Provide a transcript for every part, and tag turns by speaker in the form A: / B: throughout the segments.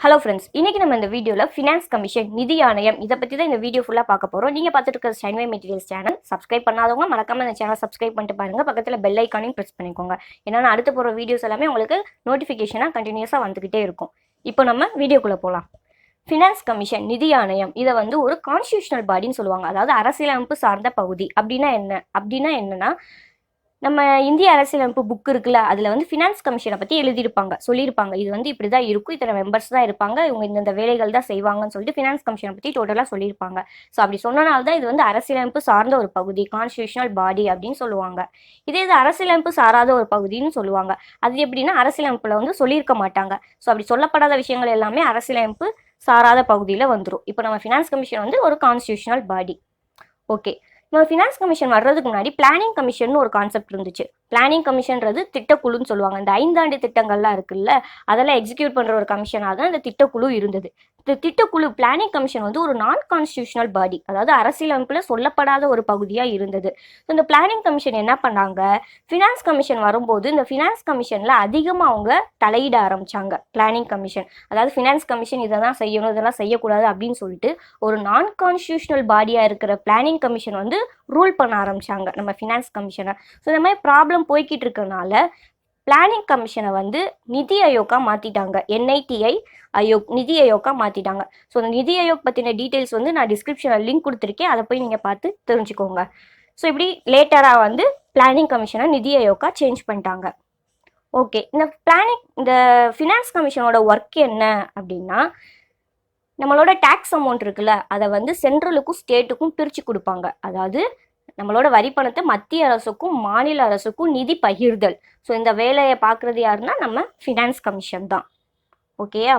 A: Hello friends இன்னைக்கு நம்ம இந்த வீடியோவில் ஃபினான்ஸ் கமிஷன் நிதி ஆணையம் இதை பற்றி தான் இந்த வீடியோ ஃபுல்லாக பார்க்க போகிறோம் நீங்கள் பார்த்துட்டு இருக்கிற ஸ்டைன்வே மெட்டீரியல்ஸ் சேனல் சப்ஸ்கிரைப் பண்ணாதவங்க மறக்காம இந்த சேனல் சப்ஸ்கிரைப் பண்ணிட்டு பாருங்க. பக்கத்தில் பெல் ஐக்கானையும் ப்ரெஸ் பண்ணிக்கோங்க. ஏன்னா அடுத்து போகிற வீடியோஸ் எல்லாமே உங்களுக்கு நோட்டிஃபிகேஷனாக கண்டினியூஸாக வந்துக்கிட்டே இருக்கும். இப்போ நம்ம வீடியோக்குள்ளே போகலாம் ஃபினான்ஸ் கமிஷன் நிதி ஆணையம் இதை வந்து ஒரு கான்ஸ்டியூஷனல் பாடின்னு சொல்லுவாங்க. அதாவது அரசியலமைப்பு சார்ந்த பகுதி. அப்படின்னா என்ன? அப்படின்னா என்னன்னா நம்ம இந்திய அரசியலமைப்பு புக் இருக்குல்ல அதில் வந்து ஃபினான்ஸ் கமிஷனை பற்றி எழுதியிருப்பாங்க சொல்லியிருப்பாங்க. இது வந்து இப்படி தான் இருக்கும் இத்தனை மெம்பர்ஸ் தான் இருப்பாங்க இவங்க இந்தந்த வேலைகள் தான் செய்வாங்கன்னு சொல்லிட்டு ஃபினான்ஸ் கமிஷனை பற்றி டோட்டலாக சொல்லியிருப்பாங்க. ஸோ அப்படி சொன்னனால தான் இது வந்து அரசியலமைப்பு சார்ந்த ஒரு பகுதி கான்ஸ்டியூஷனல் பாடி அப்படின்னு சொல்லுவாங்க. இதே இது அரசியலமைப்பு சாராத ஒரு பகுதின்னு சொல்லுவாங்க. அது எப்படின்னா அரசியலமைப்பில் வந்து சொல்லியிருக்க மாட்டாங்க. ஸோ அப்படி சொல்லப்படாத விஷயங்கள் எல்லாமே அரசியலமைப்பு சாராத பகுதியில் வந்துடும் இப்போ நம்ம ஃபினான்ஸ் கமிஷன் வந்து ஒரு கான்ஸ்டியூஷனல் பாடி ஓகே நம்ம ஃபினான்ஸ் கமிஷன் வர்றதுக்கு முன்னாடி பிளானிங் கமிஷன் ஒரு கான்செப்ட் இருந்துச்சு. பிளானிங் கமிஷன்றது திட்டக்குழுன்னு சொல்லுவாங்க. இந்த ஐந்தாண்டு திட்டங்கள்லாம் இருக்குல்ல அதெல்லாம் எக்ஸிக்யூட் பண்ணுற ஒரு கமிஷனாக தான் இந்த திட்டக்குழு இருந்தது. திட்டக்குழு பிளானிங் கமிஷன் வந்து ஒரு நான் கான்ஸ்டியூஷனல் பாடி அதாவது அரசியலமைப்பில் சொல்லப்படாத ஒரு பகுதியாக இருந்தது. ஸோ இந்த பிளானிங் கமிஷன் என்ன பண்ணாங்க? ஃபினான்ஸ் கமிஷன் வரும்போது இந்த ஃபினான்ஸ் கமிஷனில் அதிகமாக அவங்க தலையிட ஆரம்பிச்சாங்க. பிளானிங் கமிஷன் அதாவது ஃபினான்ஸ் கமிஷன் இதை தான் செய்யணும் இதெல்லாம் செய்யக்கூடாது அப்படின்னு சொல்லிட்டு ஒரு நான் கான்ஸ்டியூஷனல் பாடியாக இருக்கிற பிளானிங் கமிஷன் வந்து ரூல் பண்ண ஆரம்பிச்சாங்க நம்ம ஃபினான்ஸ் கமிஷனை ஸோ இந்த மாதிரி ப்ராப்ளம் போய்கிட்டு இருக்கனால பிளானிங் கமிஷனை வந்து நிதி ஆயோக்கா மாற்றிட்டாங்க என்ஐடிஐ ஆயோக் நிதி ஆயோக்கா மாற்றிட்டாங்க ஸோ அந்த நிதி ஆயோக் பற்றின டீட்டெயில்ஸ் வந்து நான் டிஸ்கிரிப்ஷனில் லிங்க் கொடுத்துருக்கேன். அதை போய் நீங்கள் பார்த்து தெரிஞ்சுக்கோங்க. ஸோ இப்படி லேட்டராக வந்து பிளானிங் கமிஷனை நிதி ஆயோக்கா சேஞ்ச் பண்ணிட்டாங்க. ஓகே இந்த பிளானிங் இந்த ஃபினான்ஸ் கமிஷனோட ஒர்க் என்ன அப்படின்னா நம்மளோட டேக்ஸ் அமௌண்ட் இருக்குல்ல அதை வந்து சென்ட்ரலுக்கும் ஸ்டேட்டுக்கும் பிரித்து கொடுப்பாங்க. அதாவது நம்மளோட வரி பணத்தை மத்திய அரசுக்கும் மாநில அரசுக்கும் நிதி பகிர்தல். ஸோ இந்த வேலையை பார்க்குறது யாருன்னா நம்ம ஃபினான்ஸ் கமிஷன் தான். ஓகேயா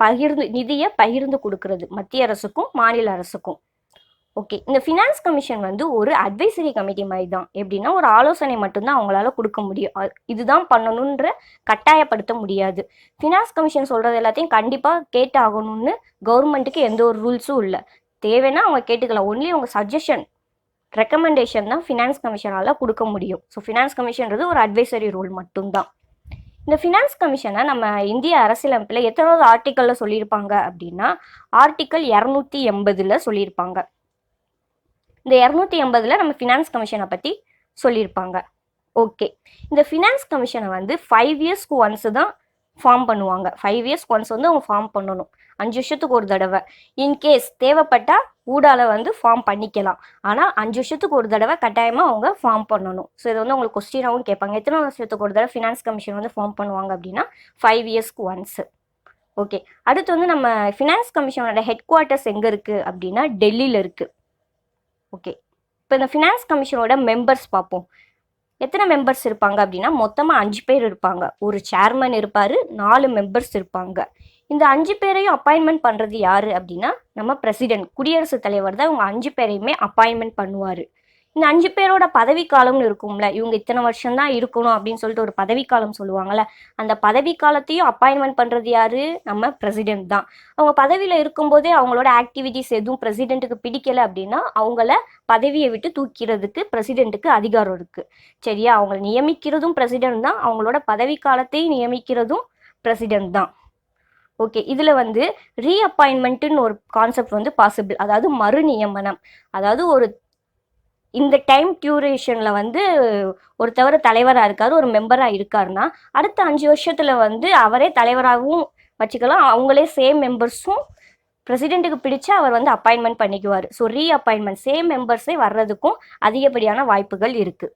A: பகிர்ந்து நிதியை பகிர்ந்து கொடுக்கறது மத்திய அரசுக்கும் மாநில அரசுக்கும். ஓகே இந்த ஃபினான்ஸ் கமிஷன் வந்து ஒரு அட்வைசரி கமிட்டி மாதிரி தான். எப்படின்னா ஒரு ஆலோசனை மட்டும்தான் அவங்களால கொடுக்க முடியும். இதுதான் பண்ணணுன்ற கட்டாயப்படுத்த முடியாது. ஃபினான்ஸ் கமிஷன் சொல்கிறது எல்லாத்தையும் கண்டிப்பாக கேட்டாகணும்னு கவர்மெண்ட்டுக்கு எந்த ஒரு ரூல்ஸும் இல்லை. தேவைன்னா அவங்க கேட்டுக்கலாம். ஒன்லி அவங்க சஜஷன் ரெக்கமெண்டேஷன் தான் ஃபினான்ஸ் கமிஷனால் கொடுக்க முடியும். ஸோ ஃபினான்ஸ் கமிஷன்றது ஒரு அட்வைசரி ரூல் மட்டும்தான். இந்த ஃபினான்ஸ் கமிஷனை நம்ம இந்திய அரசியலமைப்பில் எத்தனாவது ஆர்டிக்கலில் சொல்லியிருப்பாங்க அப்படின்னா ஆர்டிக்கல் இரநூத்தி எண்பதில் சொல்லியிருப்பாங்க. இந்த இரநூத்தி எண்பதில் நம்ம ஃபினான்ஸ் கமிஷனை பற்றி சொல்லியிருப்பாங்க. ஓகே இந்த ஃபினான்ஸ் கமிஷனை வந்து ஃபைவ் இயர்ஸ்க்கு ஒன்ஸ் தான் ஃபார்ம் பண்ணுவாங்க. ஃபைவ் இயர்ஸ்க்கு ஒன்ஸ் வந்து அவங்க ஃபார்ம் பண்ணணும். அஞ்சு வருஷத்துக்கு ஒரு தடவை. இன்கேஸ் தேவைப்பட்டால் ஊடால வந்து ஃபார்ம் பண்ணிக்கலாம். ஆனால் அஞ்சு வருஷத்துக்கு ஒரு தடவை கட்டாயமாக அவங்க ஃபார்ம் பண்ணணும். ஸோ இது வந்து உங்களுக்கு கொஸ்டினாகவும் கேட்பாங்க. எத்தனை வருஷத்துக்கு ஒரு தடவை ஃபினான்ஸ் கமிஷன் வந்து ஃபார்ம் பண்ணுவாங்க அப்படின்னா ஃபைவ் இயர்ஸ்க்கு ஒன்ஸு ஓகே அடுத்து வந்து நம்ம ஃபினான்ஸ் கமிஷனோட ஹெட் குவார்ட்டர்ஸ் எங்கே இருக்குது அப்படின்னா டெல்லியில் இருக்குது ஓகே இப்போ இந்த ஃபினான்ஸ் கமிஷனோட மெம்பர்ஸ் பார்ப்போம். எத்தனை மெம்பர்ஸ் இருப்பாங்க அப்படின்னா மொத்தமாக அஞ்சு பேர் இருப்பாங்க. ஒரு சேர்மன் இருப்பார் நாலு மெம்பர்ஸ் இருப்பாங்க. இந்த அஞ்சு பேரையும் அப்பாயின்மெண்ட் பண்ணுறது யார் அப்படின்னா நம்ம பிரசிடென்ட் குடியரசுத் தலைவர் தான் இவங்க அஞ்சு பேரையுமே அப்பாயின்மெண்ட் பண்ணுவார். இந்த அஞ்சு பேரோட பதவி காலம்னு இருக்கும்ல இவங்க இத்தனை வருஷம் தான் இருக்கணும் அப்படின்னு சொல்லிட்டு ஒரு பதவி காலம் சொல்லுவாங்கல்ல அந்த பதவி காலத்தையும் அப்பாயின்மெண்ட் பண்ணுறது யாரு? நம்ம பிரசிடென்ட் தான். அவங்க பதவியில் இருக்கும்போதே அவங்களோட ஆக்டிவிட்டிஸ் எதுவும் பிரசிடென்ட்டுக்கு பிடிக்கலை அப்படின்னா அவங்கள பதவியை விட்டு தூக்கிறதுக்கு பிரசிடென்ட்டுக்கு அதிகாரம் இருக்குது சரியா? அவங்கள நியமிக்கிறதும் பிரசிடென்ட் தான் அவங்களோட பதவி காலத்தையும் நியமிக்கிறதும் பிரசிடென்ட் தான். ஓகே இதில் வந்து ரீஅப்பாயின்மெண்ட்டுன்னு ஒரு கான்செப்ட் வந்து பாசிபிள் அதாவது மறு நியமனம். அதாவது ஒரு இந்த டைம் டியூரேஷனில் வந்து ஒருத்தவர் தலைவராக இருக்காரு ஒரு மெம்பராக இருக்காருன்னா அடுத்த அஞ்சு வருஷத்தில் வந்து அவரே தலைவராகவும் வச்சுக்கலாம். அவங்களே சேம் மெம்பர்ஸும் பிரசிடென்ட்டுக்கு பிடிச்சா அவர் வந்து அப்பாயின்மெண்ட் பண்ணிக்குவார். ஸோ ரீ அப்பாயின்மெண்ட் சேம் மெம்பர்ஸே வர்றதுக்கும் அதிகப்படியான வாய்ப்புகள் இருக்குது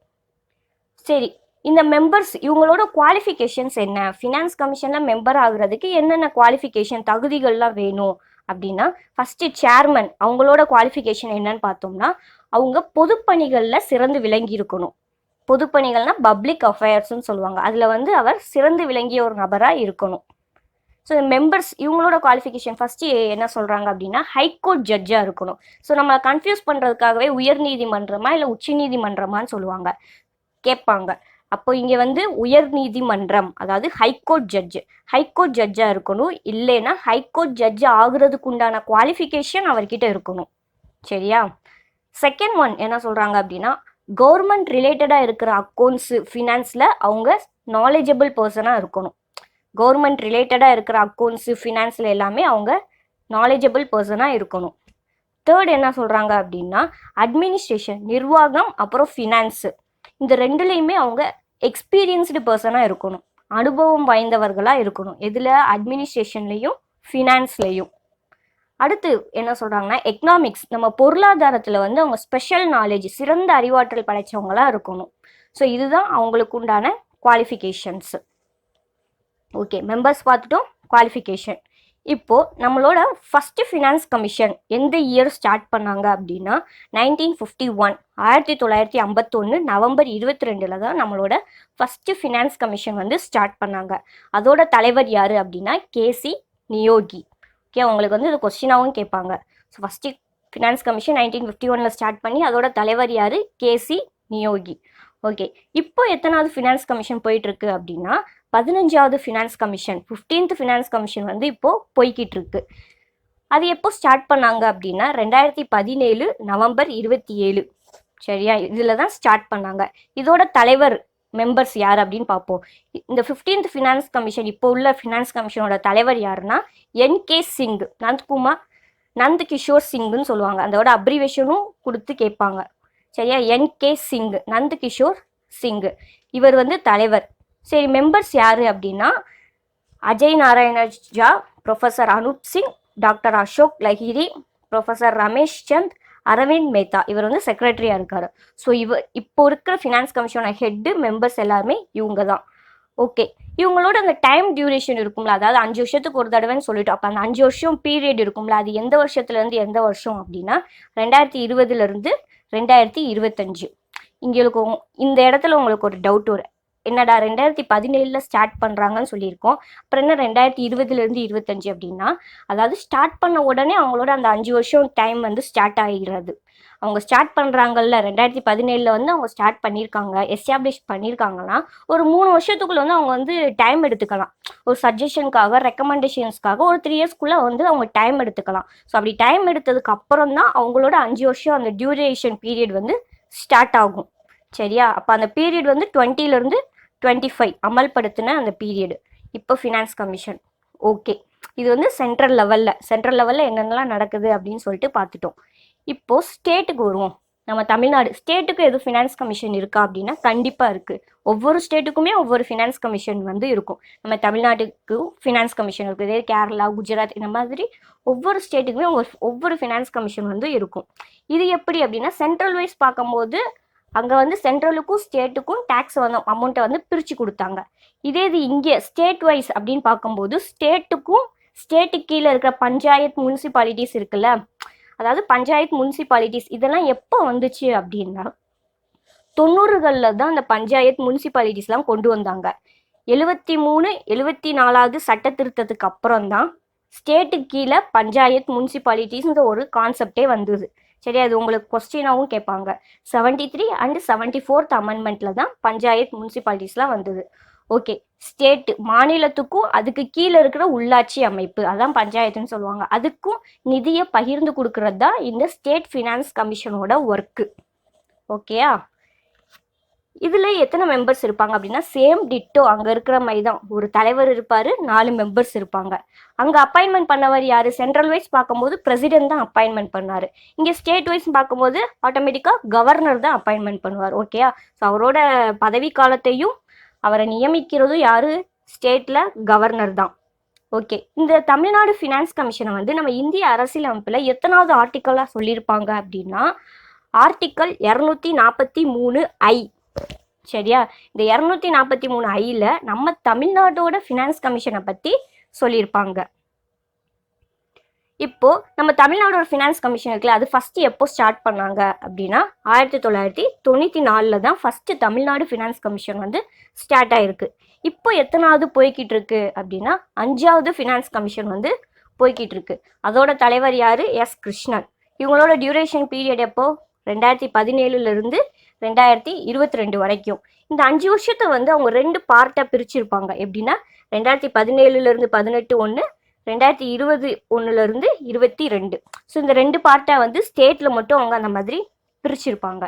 A: சரி இந்த மெம்பர்ஸ் இவங்களோட குவாலிஃபிகேஷன்ஸ் என்ன? ஃபினான்ஸ் கமிஷனில் மெம்பர் ஆகுறதுக்கு என்னென்ன குவாலிஃபிகேஷன் தகுதிகள்லாம் வேணும்? அப்படின்னா ஃபஸ்ட்டு சேர்மன் அவங்களோட குவாலிஃபிகேஷன் என்னன்னு பார்த்தோம்னா அவங்க பொதுப்பணிகளில் சிறந்து விளங்கி இருக்கணும். பொதுப்பணிகள்னா பப்ளிக் அஃபேர்ஸ்னு சொல்லுவாங்க. அதில் வந்து அவர் சிறந்து விளங்கிய ஒரு நபராக இருக்கணும். ஸோ மெம்பர்ஸ் இவங்களோட குவாலிஃபிகேஷன் ஃபஸ்ட்டு என்ன சொல்கிறாங்க அப்படின்னா ஹைகோர்ட் ஜட்ஜாக இருக்கணும். ஸோ நம்மளை கன்ஃபியூஸ் பண்ணுறதுக்காகவே உயர்நீதிமன்றமா இல்லை உச்சநீதிமன்றமான்னு சொல்லுவாங்க. கேட்பாங்க. அப்போ இங்கே வந்து உயர் நீதிமன்றம் அதாவது ஹைகோர்ட் ஜட்ஜு ஹைகோர்ட் ஜட்ஜாக இருக்கணும். இல்லைன்னா ஹைகோர்ட் ஜட்ஜ் ஆகுறதுக்கு உண்டான குவாலிஃபிகேஷன் அவர்கிட்ட இருக்கணும். சரியா? செகண்ட் ஒன் என்ன சொல்கிறாங்க அப்படின்னா கவர்மெண்ட் ரிலேட்டடாக இருக்கிற அக்கௌண்ட்ஸு ஃபினான்ஸில் அவங்க நாலேஜபிள் பர்சனாக இருக்கணும். கவர்மெண்ட் ரிலேட்டடாக இருக்கிற அக்கௌண்ட்ஸு ஃபினான்ஸில் எல்லாமே அவங்க நாலேஜபிள் பர்சனாக இருக்கணும். தேர்ட் என்ன சொல்கிறாங்க அப்படின்னா அட்மினிஸ்ட்ரேஷன் நிர்வாகம் அப்புறம் ஃபினான்ஸு இந்த ரெண்டுலேயுமே அவங்க எக்ஸ்பீரியன்ஸ்டு பர்சனாக இருக்கணும். அனுபவம் வாய்ந்தவர்களாக இருக்கணும். எதில்? அட்மினிஸ்ட்ரேஷன்லேயும் ஃபினான்ஸ்லேயும் அடுத்து என்ன சொல்கிறாங்கன்னா எக்கனாமிக்ஸ் நம்ம பொருளாதாரத்தில் வந்து அவங்க ஸ்பெஷல் நாலேஜ் சிறந்த அறிவாற்றல் படைச்சவங்களா இருக்கணும். ஸோ இதுதான் அவங்களுக்கு உண்டான குவாலிஃபிகேஷன்ஸு ஓகே மெம்பர்ஸ் பார்த்துட்டோம். குவாலிஃபிகேஷன் இப்போது நம்மளோட ஃபஸ்ட்டு ஃபினான்ஸ் கமிஷன் எந்த இயர் ஸ்டார்ட் பண்ணாங்க அப்படின்னா நைன்டீன் ஃபிஃப்டி ஒன் ஆயிரத்தி தொள்ளாயிரத்தி ஐம்பத்தொன்று நவம்பர் இருபத்தி ரெண்டில் தான் நம்மளோட ஃபஸ்ட்டு ஃபினான்ஸ் கமிஷன் வந்து ஸ்டார்ட் பண்ணாங்க. அதோட தலைவர் யார் அப்படின்னா கேசி நியோகி. ஓகே உங்களுக்கு வந்து இது கொஸ்டினாகவும் கேட்பாங்க. So first finance commission nineteen fifty ஒனில் ஸ்டார்ட் பண்ணி அதோட தலைவர் யார்? கேசி நியோகி. ஓகே இப்போ எத்தனாவது ஃபினான்ஸ் கமிஷன் போயிட்டுருக்கு அப்படின்னா பதினஞ்சாவது finance commission fifteenth finance commission வந்து இப்போது போய்கிட்டு இருக்கு அது எப்போ ஸ்டார்ட் பண்ணாங்க அப்படின்னா ரெண்டாயிரத்தி பதினேழு நவம்பர் இருபத்தி ஏழு சரியா? இதில் தான் ஸ்டார்ட் பண்ணாங்க. இதோட தலைவர் மெம்பர்ஸ் யார் அப்படின்னு பார்ப்போம். இந்த ஃபிஃப்டீன்த் ஃபினான்ஸ் கமிஷன் இப்போ உள்ள ஃபினான்ஸ் கமிஷனோட தலைவர் யாருன்னா என் கே சிங் நந்த்குமார் நந்த் கிஷோர் சிங்னு சொல்லுவாங்க. அதோட அப்ரிவேஷனும் கொடுத்து கேட்பாங்க. சரியா? என் கே சிங் நந்த் கிஷோர் சிங் இவர் வந்து தலைவர். சரி மெம்பர்ஸ் யார் அப்படின்னா Ajay Narayan Jha professor Anoop Singh doctor Ashok Lahiri professor Ramesh Chand Arvind Mehta. இவர் வந்து செக்ரட்டரியாக இருக்கார். ஸோ இவர் இப்போ இருக்கிற ஃபினான்ஸ் கமிஷனோட ஹெட்டு மெம்பர்ஸ் எல்லாருமே இவங்க தான். ஓகே இவங்களோட அந்த டைம் டியூரேஷன் இருக்கும்ல அதாவது அஞ்சு வருஷத்துக்கு ஒரு தடவைன்னு சொல்லிட்டோம் அப்போ அந்த அஞ்சு வருஷம் பீரியட் இருக்கும்ல அது எந்த வருஷத்துலேருந்து எந்த வருஷம் அப்படின்னா ரெண்டாயிரத்தி இருபதுலேருந்து ரெண்டாயிரத்தி இருபத்தஞ்சு. இங்கே இந்த இடத்துல உங்களுக்கு ஒரு டவுட் வரும். என்னடா ரெண்டாயிரத்தி பதினேழில் ஸ்டார்ட் பண்ணுறாங்கன்னு சொல்லியிருக்கோம். அப்புறம் என்ன ரெண்டாயிரத்தி இருபதுலேருந்து இருபத்தஞ்சு அப்படின்னா அதாவது ஸ்டார்ட் பண்ண உடனே அவங்களோட அந்த அஞ்சு வருஷம் டைம் வந்து ஸ்டார்ட் ஆகிடுறது அவங்க ஸ்டார்ட் பண்ணுறாங்கல்ல ரெண்டாயிரத்தி பதினேழில் வந்து அவங்க ஸ்டார்ட் பண்ணியிருக்காங்க எஸ்டாப்ளிஷ் பண்ணியிருக்காங்கன்னா ஒரு மூணு வருஷத்துக்குள்ளே வந்து அவங்க வந்து டைம் எடுத்துக்கலாம். ஒரு சஜஷனுக்காக ரெக்கமெண்டேஷன்ஸ்க்காக ஒரு த்ரீ இயர்ஸ்க்குள்ளே வந்து அவங்க டைம் எடுத்துக்கலாம். ஸோ அப்படி டைம் எடுத்ததுக்கு அப்புறம் தான் அவங்களோட அஞ்சு வருஷம் அந்த டியூரேஷன் பீரியட் வந்து ஸ்டார்ட் ஆகும். சரியா? அப்போ அந்த பீரியட் வந்து டுவெண்ட்டிலேருந்து டுவெண்ட்டி ஃபைவ் அமல்படுத்தின அந்த பீரியடு இப்போ ஃபினான்ஸ் கமிஷன் ஓகே இது வந்து சென்ட்ரல் லெவலில் சென்ட்ரல் லெவலில் என்னென்னலாம் நடக்குது அப்படின்னு சொல்லிட்டு பார்த்துட்டோம். இப்போது ஸ்டேட்டுக்கு வருவோம். நம்ம தமிழ்நாடு ஸ்டேட்டுக்கு எதுவும் ஃபினான்ஸ் கமிஷன் இருக்கா அப்படின்னா கண்டிப்பாக இருக்குது ஒவ்வொரு ஸ்டேட்டுக்குமே ஒவ்வொரு ஃபினான்ஸ் கமிஷன் வந்து இருக்கும். நம்ம தமிழ்நாட்டுக்கு ஃபினான்ஸ் கமிஷன் இருக்குது இதே கேரளா குஜராத் இந்த மாதிரி ஒவ்வொரு ஸ்டேட்டுக்குமே ஒவ்வொரு ஃபினான்ஸ் கமிஷன் வந்து இருக்கும். இது எப்படி அப்படின்னா சென்ட்ரல் வைஸ் பார்க்கும்போது அங்கே வந்து சென்ட்ரலுக்கும் ஸ்டேட்டுக்கும் டேக்ஸ் வந்து அமௌண்ட்டை வந்து பிரித்து கொடுத்தாங்க. இதே இது இங்கே ஸ்டேட் வைஸ் அப்படின்னு பார்க்கும்போது ஸ்டேட்டுக்கும் ஸ்டேட்டுக்கு கீழே இருக்கிற பஞ்சாயத் முனிசிபாலிட்டிஸ் இருக்குல்ல? அதாவது பஞ்சாயத் முனிசிபாலிட்டிஸ் இதெல்லாம் எப்போ வந்துச்சு அப்படின்னா தொண்ணூறுகளில் தான் அந்த பஞ்சாயத் முனிசிபாலிட்டிஸ்லாம் கொண்டு வந்தாங்க. எழுவத்தி மூணு எழுவத்தி நாலாவது சட்ட திருத்தத்துக்கு அப்புறம் தான் ஸ்டேட்டுக்கு கீழே பஞ்சாயத் முனிசிபாலிட்டிஸ்ன்ற ஒரு கான்செப்டே வந்தது. சரி அது உங்களுக்கு கொஸ்டினாகவும் கேட்பாங்க. Seventy three and seventy fourth அமெண்ட்மெண்ட்டில் தான் பஞ்சாயத் முனிசிபாலிட்டிஸ்லாம் வந்தது. ஓகே ஸ்டேட்டு மாநிலத்துக்கும் அதுக்கு கீழே இருக்கிற உள்ளாட்சி அமைப்பு. அதான் பஞ்சாயத்துன்னு சொல்லுவாங்க. அதுக்கும் நிதியை பகிர்ந்து கொடுக்கறது தான் இந்த ஸ்டேட் ஃபினான்ஸ் கமிஷனோட ஒர்க்கு ஓகேயா இதில் எத்தனை மெம்பர்ஸ் இருப்பாங்க அப்படின்னா சேம் டிட்டோ அங்கே இருக்கிற மாதிரி தான். ஒரு தலைவர் இருப்பார் நாலு மெம்பர்ஸ் இருப்பாங்க. அங்கே அப்பாயின்மெண்ட் பண்ணவர் யார்? சென்ட்ரல் வைஸ் பார்க்கும்போது பிரசிடென்ட் தான் அப்பாயின்மெண்ட் பண்ணார். இங்கே ஸ்டேட் வைஸ் பார்க்கும்போது ஆட்டோமேட்டிக்காக கவர்னர் தான் அப்பாயின்மெண்ட் பண்ணுவார் ஓகேயா ஸோ அவரோட பதவி காலத்தையும் அவரை நியமிக்கிறதும் யார்? ஸ்டேட்டில் கவர்னர் தான். ஓகே இந்த தமிழ்நாடு ஃபினான்ஸ் கமிஷனை வந்து நம்ம இந்திய அரசியலமைப்பில் எத்தனாவது ஆர்டிக்கலாக சொல்லியிருப்பாங்க அப்படின்னா ஆர்டிக்கல் இரநூத்தி நாற்பத்தி மூணு ஐ. சரியா? இந்த இரநூத்தி நாற்பத்தி மூணு ஐயில் நம்ம தமிழ்நாட்டோட ஃபினான்ஸ் கமிஷனை பற்றி சொல்லியிருப்பாங்க. இப்போ நம்ம தமிழ்நாடோட ஃபினான்ஸ் கமிஷன் இருக்குல்ல அது ஃபஸ்ட்டு எப்போ ஸ்டார்ட் பண்ணாங்க அப்படின்னா ஆயிரத்தி தொள்ளாயிரத்தி தொண்ணூற்றி நாலில் தான் ஃபர்ஸ்ட் தமிழ்நாடு ஃபினான்ஸ் கமிஷன் வந்து ஸ்டார்ட் ஆயிருக்கு. இப்போ எத்தனாவது போய்கிட்டு இருக்கு அப்படின்னா அஞ்சாவது ஃபினான்ஸ் கமிஷன் வந்து போய்கிட்டு இருக்கு. அதோட தலைவர் யாரு? எஸ் கிருஷ்ணன் இவங்களோட டியூரேஷன் பீரியட் எப்போ? ரெண்டாயிரத்தி பதினேழுல இருந்து ரெண்டாயிரத்தி இருபத்தி ரெண்டு வரைக்கும். இந்த அஞ்சு வருஷத்தை வந்து அவங்க ரெண்டு பார்ட்டாக பிரிச்சிருப்பாங்க. எப்படின்னா ரெண்டாயிரத்தி பதினேழுலேருந்து பதினெட்டு ஒன்று ரெண்டாயிரத்தி இருபது ஒன்றுலேருந்து இருபத்தி ரெண்டு. ஸோ இந்த ரெண்டு பார்ட்டாக வந்து ஸ்டேட்டில் மட்டும் அவங்க அந்த மாதிரி பிரிச்சிருப்பாங்க.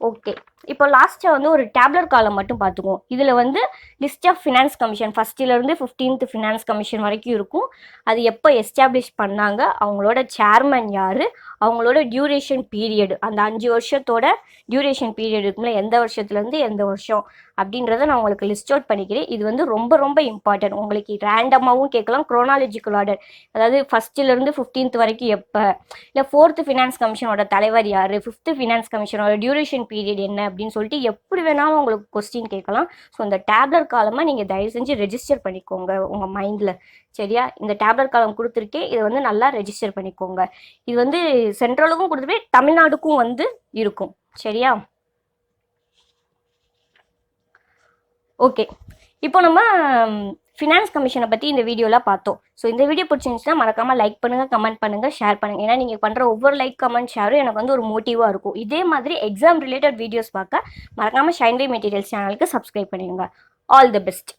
A: ஓகே இப்போ லாஸ்ட்டாக வந்து ஒரு டேப்லர் காலம் மட்டும் பார்த்துக்குவோம். இதில் வந்து லிஸ்ட் ஆஃப் ஃபினான்ஸ் கமிஷன் ஃபஸ்ட்டிலேருந்து ஃபிஃப்டீன்த் ஃபினான்ஸ் கமிஷன் வரைக்கும் இருக்கும். அது எப்போ எஸ்டாப்ளிஷ் பண்ணாங்க? அவங்களோட சேர்மன் யார்? அவங்களோட டியூரேஷன் பீரியடு அந்த அஞ்சு வருஷத்தோட டியூரேஷன் பீரியட் இருக்கும்ல எந்த வருஷத்துலேருந்து எந்த வருஷம் அப்படின்றத நான் உங்களுக்கு லிஸ்ட் அவுட் பண்ணிக்கிறேன். இது வந்து ரொம்ப ரொம்ப இம்பார்ட்டன்ட் உங்களுக்கு ரேண்டமாகவும் கேட்கலாம். குரோனாலஜிக்கல் ஆர்டர் அதாவது ஃபஸ்ட்டிலேருந்து ஃபிஃப்டீன்த் வரைக்கும் எப்போ? இல்லை ஃபோர்த்து ஃபினான்ஸ் கமிஷனோட தலைவர் யார்? ஃபிஃப்த்து ஃபினான்ஸ் கமிஷனோட டியூரேஷன் பீரியட் என்ன? அப்படின்னு சொல்லிட்டு எப்படி வேணாலும் உங்களுக்கு கொஸ்டின் கேட்கலாம். ஸோ இந்த டேப்லர் காலமாக நீங்கள் தயவு செஞ்சு ரெஜிஸ்டர் பண்ணிக்கோங்க உங்கள் மைண்டில் சரியா? இந்த டேப்லெட் காலம் கொடுத்துருக்கே இதை வந்து நல்லா ரெஜிஸ்டர் பண்ணிக்கோங்க. இது வந்து சென்ட்ரலுக்கும் கொடுத்துருப்பே தமிழ்நாடுக்கும் வந்து இருக்கும். சரியா? ஓகே இப்போ நம்ம ஃபினான்ஸ் கமிஷனை பற்றி இந்த வீடியோவில் பார்த்தோம். ஸோ இந்த வீடியோ பிடிச்சிருந்துச்சுன்னா மறக்காமல் லைக் பண்ணுங்கள் கமெண்ட் பண்ணுங்கள் ஷேர் பண்ணுங்கள் ஏன்னா நீங்கள் பண்ணுற ஒவ்வொரு லைக் கமெண்ட் ஷேரும் எனக்கு வந்து ஒரு மோட்டிவாக இருக்கும். இதே மாதிரி எக்ஸாம் ரிலேட்டட் வீடியோஸ் பார்க்க மறக்காமல் ஷைன்வே மெட்டீரியல்ஸ் சேனலுக்கு சப்ஸ்கிரைப் பண்ணிடுங்க. All the best